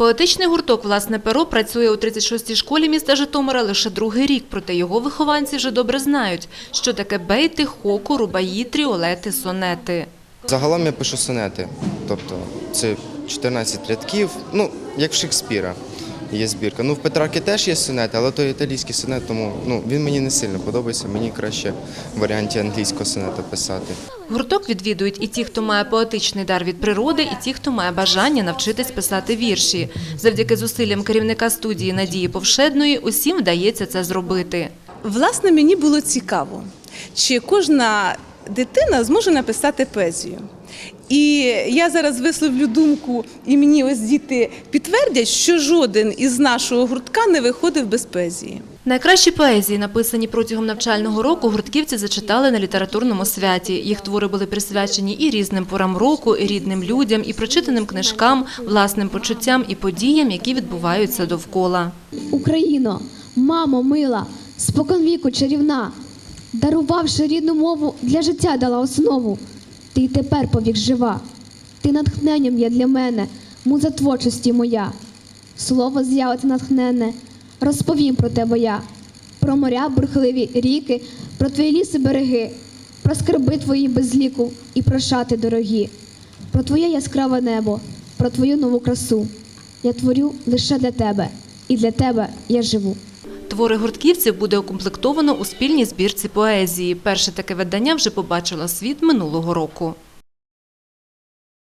Поетичний гурток «Власне перо» працює у 36-й школі міста Житомира лише другий рік, проте його вихованці вже добре знають, що таке бейти, хоку, рубаї, тріолети, сонети. Загалом я пишу сонети, тобто це 14 рядків, ну, як в Шекспіра є збірка. Ну, в Петрарки теж є сонети, але то італійський сонет, тому ну, він мені не сильно подобається. Мені краще в варіанті англійського сонету писати. Гурток відвідують і ті, хто має поетичний дар від природи, і ті, хто має бажання навчитись писати вірші. Завдяки зусиллям керівника студії Надії Повшедної усім вдається це зробити. Власне, мені було цікаво, чи кожна дитина зможе написати поезію. І я зараз висловлю думку, і мені ось діти підтвердять, що жоден із нашого гуртка не виходив без поезії. Найкращі поезії, написані протягом навчального року, гуртківці зачитали на літературному святі. Їх твори були присвячені і різним порам року, і рідним людям, і прочитаним книжкам, власним почуттям і подіям, які відбуваються довкола. Україно, мамо мила, споконвіку чарівна, дарувавши рідну мову, для життя дала основу. Ти й тепер повік жива. Ти натхненням є для мене, муза творчості моя. Слово з'явиться натхненне, розповім про тебе я, про моря, бурхливі ріки, про твої ліси береги, про скарби твої без ліку і про шати дорогі, про твоє яскраве небо, про твою нову красу. Я творю лише для тебе, і для тебе я живу. Твори гуртківців буде укомплектовано у спільній збірці поезії. Перше таке видання вже побачило світ минулого року.